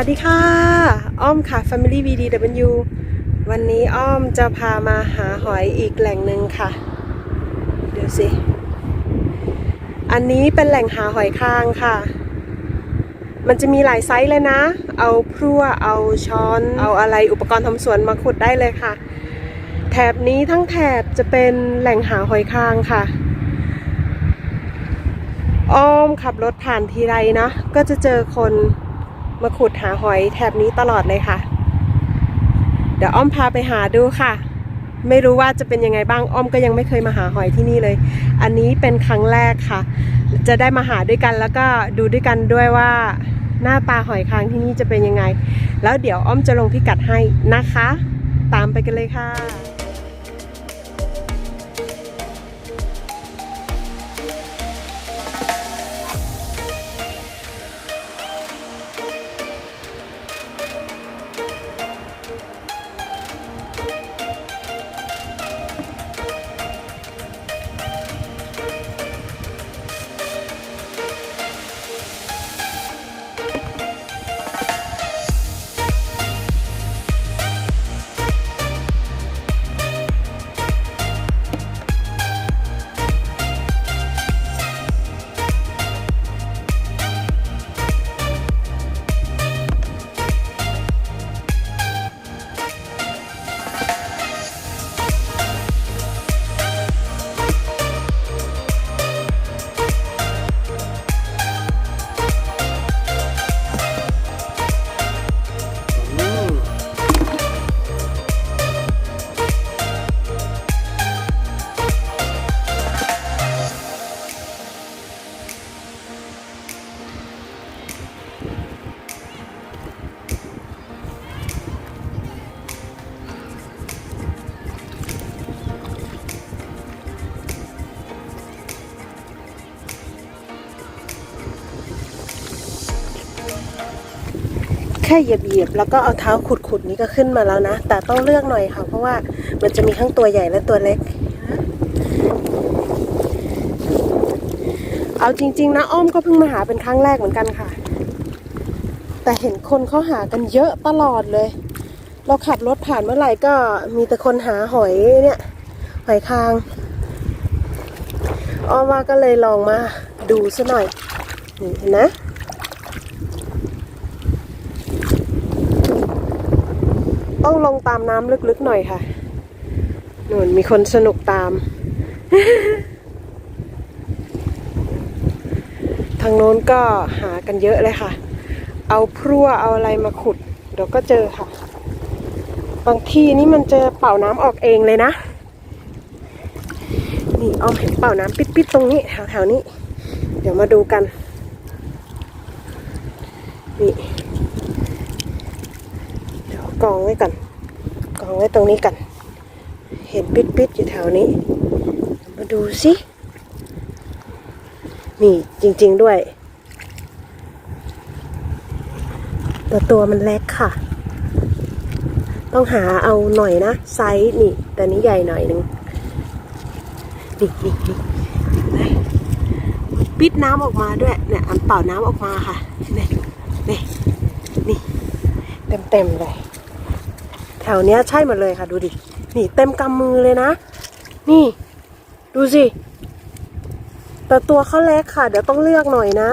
วัสดีค่ะ อ้อมค่ะ Family VDW วันนี้อ้อมจะพามาหาหอยอีกแหล่งหนึ่งค่ะ เดี๋ยวสิ อันนี้เป็นแหล่งหาหอยคางค่ะ มันจะมีหลายไซส์เลยนะ เอาพรั่วเอาช้อน เอาอะไรอุปกรณ์ทำสวนมาขุดได้เลยค่ะ แถบนี้ทั้งแถบจะเป็นแหล่งหาหอยคางค่ะอ้อมขับรถผ่านทีไรเนาะก็จะเจอคน มาขุดหาหอยแถบนี้ตลอดเลยค่ะ เดี๋ยวอ้อมพาไปหาดูค่ะ ไม่รู้ว่าจะเป็นยังไงบ้างอ้อมก็ยังไม่เคยมาหาหอยที่นี่เลย อันนี้เป็นครั้งแรกค่ะ จะได้มาหาด้วยกันแล้วก็ดูด้วยกันด้วยว่าหน้าตาหอยคางที่นี่จะเป็นยังไง แล้วเดี๋ยวอ้อมจะลงพิกัดให้นะคะ ตามไปกันเลยค่ะ ค่เหยียบเหยียบๆแล้วก็เอาเท้าขุดขุดนี่ก็ขึ้นมาแล้วนะ แต่ต้องเลือกหน่อยค่ะ เพราะว่ามันจะมีทั้งตัวใหญ่และตัวเล็ก เอาจริง ๆ นะอ้อมก็เพิ่งมาหาเป็นครั้งแรกเหมือนกันค่ะ แต่เห็นคนเขาหากันเยอะตลอดเลย เราขับรถผ่านเมื่อไหร่ก็มีแต่คนหาหอยเนี่ย หอยคางอ้อมว่าก็เลยลองมาดูซะหน่อยนี่เห็นนะ ต้องลงตามน้ำลึกๆหน่อยค่ะนู่นมีคนสนุกตาม ทางโน้นก็หากันเยอะเลยค่ะ เอาพรั่วเอาอะไรมาขุด เดี๋ยวก็เจอค่ะ บางที่นี่มันจะเป่าน้ำออกเองเลยนะ นี่อ้อมเห็นเป่าน้ำปิดๆตรงนี้แถวๆนี้ เดี๋ยวมาดูกัน นี่ กองไว้ก่อนกองไว้ตรงนี้กันเห็นปิดปิดๆอยู่แถวนี้ มาดูสินี่จริง ๆด้วยแต่ตัวมันเล็กค่ะ ต้องหาเอาหน่อยนะ ไซส์นี่ แต่นี้ใหญ่หน่อยหนึ่งนี่นี่นี่ปิดน้ำออกมาด้วยเนี่ยอันเป่าน้ำออกมาค่ะนี่นี่นี่เต็มๆเลย แถวเนี้ยใช่หมดเลยค่ะ ดูดิ นี่เต็มกำมือเลยนะ นี่ ดูสิ แต่ตัวเขาเล็กค่ะ เดี๋ยวต้องเลือกหน่อยนะ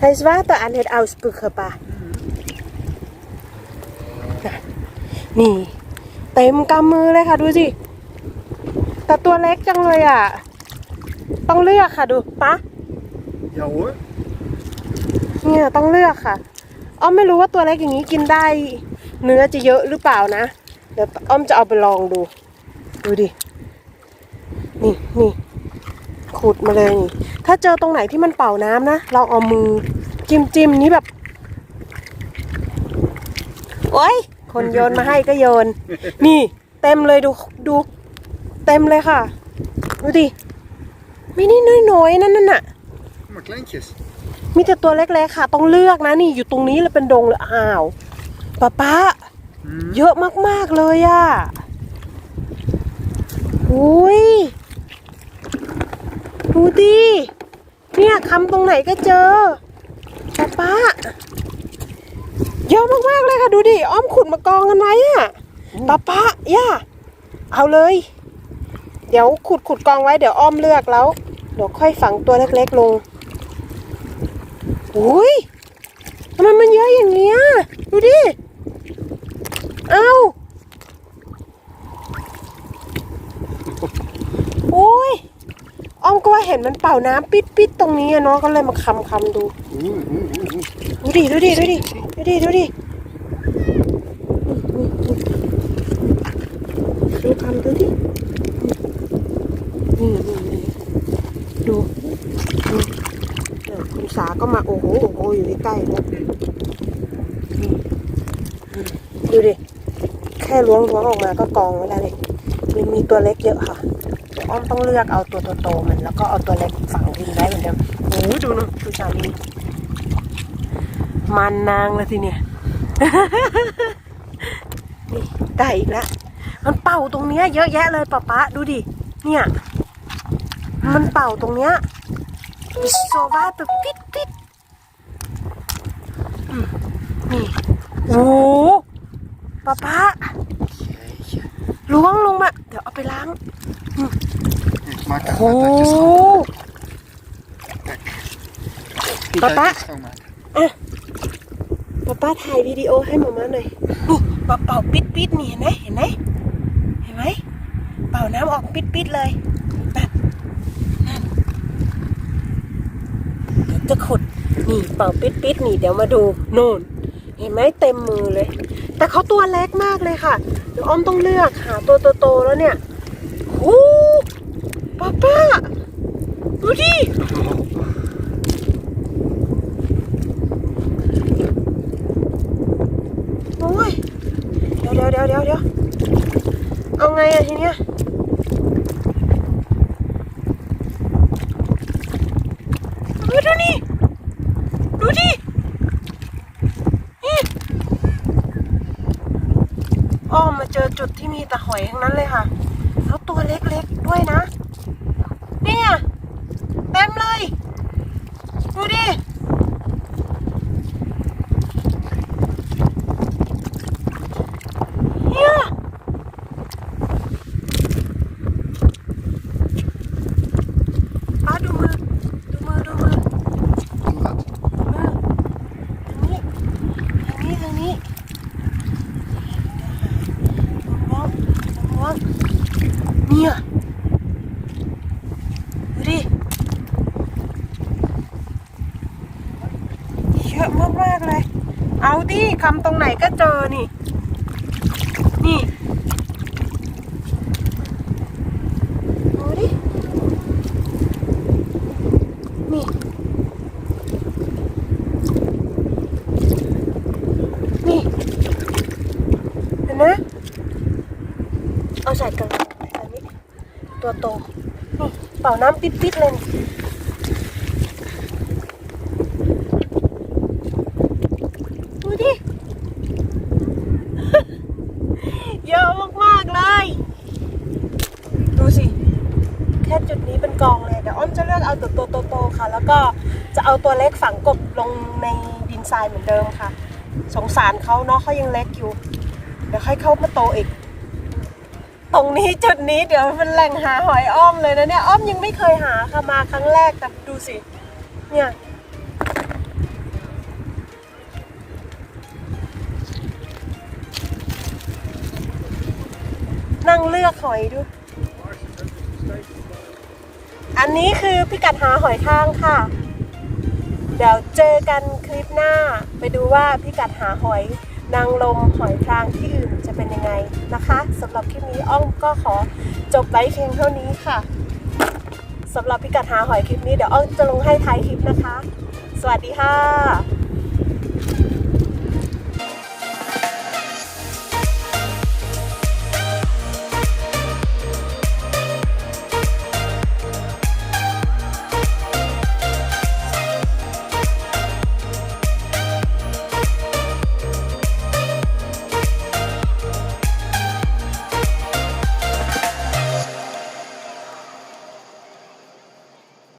Hij is water aan het uitspugen, pa. นี่ เต็มกำมือเลยค่ะ ดูสิ แต่ตัวเล็กจังเลยอะ ต้องเลือกค่ะดูปะ Ja hoor. เนี่ยต้องเลือกค่ะอ้อมไม่รู้ว่าตัวเล็กอย่างนี้กินได้ เนื้อจะเยอะหรือเปล่านะ เดี๋ยวอ้อมจะเอาไปลองดู ดูดิ นี่นี่ขุดมาเลยนี่ ถ้าเจอตรงไหนที่มันเป่าน้ำนะเราเอามือจิ้มจิ้มนี้แบบ โอ๊ยคนโยนมาให้ก็โยน นี่ เต็มเลยดูดู เต็มเลยค่ะ ดูดิ ไม่นี่น้อยๆนั่นน่ะ Maar kleintjes. มีแต่ตัวเล็กๆค่ะ ต้องเลือกนะนี่อยู่ตรงนี้เลยเป็นดงเลยอ้าวป้าป้า Hmm. เยอะมาก ๆ เลยอะอุ้ย ดูดิ เนี่ยคำตรงไหนก็เจอป้าป้า เยอะมาก ๆ เลยค่ะ ดูดิ อ้อมขุดมากองกันไว้อะป้าป้าย่า เอาเลย เดี๋ยวขุดขุดกองไว้ เดี๋ยวอ้อมเลือกแล้ว เดี๋ยวค่อยฝังตัวเล็ก ๆ ลง อุ้ยทำไมมันเยอะอย่างเงี้ย ดูดิ เอาโอ้ยอ้อมก็ว่าเห็นมันเป่าน้ำปิดปิดๆตรงนี้อะเนาะ ก็เลยมาคำคำๆดู ดูดิ ดูดิ ดูดิ ดูดิ ดูดิ ดูคำดูดิ นี่นี่ดู เดี๋ยวคุณสาก็มาโอ้โหโอ้โหอยู่ใกล้ๆแล้วนี่นี่ดูดิ แค่ล้วงล้วงออกมาก็กองไว้แล้วนี่มีมีตัวเล็กเยอะค่ะอ้อมต้องเลือกเอาตัวโตๆมัน แล้วก็เอาตัวเล็กฝังดินไว้เหมือนเดิมโอ้โหดูนะดูสามีมันนางเลยทีเนี่ยนี่ได้อีกแล้วมันเป่าตรงเนี้ยเยอะแยะเลยป๊าป๊าดูดิ เนี่ย มันเป่าตรงเนี้ย มีโซบ้าแบบปิดปิดอืมนี่โอ้โหป๊าป๊า Jeetje. ล้วงลงมา เดี๋ยวเอาไปล้าง Ik maak het โอ้ netjes schoon. Die Papa? ga ik schoonmaken. ป๊าป๊าถ่ายวิดีโอให้หมาม่าหน่อยดูเป่าเป่าปิดปิดนี่เห็นไหมเห็นไหมเห็นไหมเป่าน้ำออกปิดปิดเลยนั่นนั่นเดี๋ยวจะ ขุดนี่เป่าปิดปิดนี่เดี๋ยวมาดูโน่น เห็นไหมเต็มมือเลย แต่เขาตัวเล็กมากเลยค่ะเดี๋ยวอ้อมต้องเลือกหาตัวโตๆแล้วเนี่ยโอ้ป้าป้าดูดิโอ้ยเดี๋ยวเดี๋ยวเดี๋ยวเดี๋ยวเดี๋ยวเอาไงอะทีเนี้ยเฮ้ยดูนี่ ดูดินี่ อ้อมมาเจอจุดที่มีแต่หอยทั้งนั้นเลยค่ะ แล้วตัวเล็กๆด้วยนะ เนี่ย เต็มเลย ดูดิ เนี่ยป้าดูมือ ดูมือ ดูมือ Doe wat. มือทางนี้ ทางนี้ ทางนี้มองมองเนี่ย ดูดิ เยอะมากๆเลย เอาดิคำตรงไหนก็เจอนี่ นี่ดูดิ นี่ นี่ เห็นไหมเอาใส่กันอันนี้ตัวโต นี่เป่าน้ำปิดๆเลยนี่ดูดิ เยอะมากๆเลย ดูสิ แค่จุดนี้เป็นกองเลยเดี๋ยวอ้อมจะเลือกเอาตัวโตๆค่ะ แล้วก็จะเอาตัวเล็กฝังกบลงในดินทรายเหมือนเดิมค่ะ สงสารเขาเนาะเขายังเล็กอยู่ เดี๋ยวค่อยเขามาโตอีก ตรงนี้จุดนี้เดี๋ยวเป็นแหล่งหาหอยอ้อมเลยนะเนี่ยอ้อมยังไม่เคยหาค่ะมาครั้งแรกแต่ดูสิเนี่ยนั่งเลือกหอยดู อันนี้คือพิกัดหาหอยทางค่ะ เดี๋ยวเจอกันคลิปหน้า ไปดูว่าพิกัดหาหอยนางลมหอยทางที่อื่นจะเป็นยังไงนะคะสำหรับคลิปนี้อ้อมก็ขอจบไว้เพียงเท่านี้ค่ะสำหรับพิกัดหาหอยคลิปนี้เดี๋ยวอ้อมจะลงให้ท้ายคลิปนะคะ สวัสดีค่ะ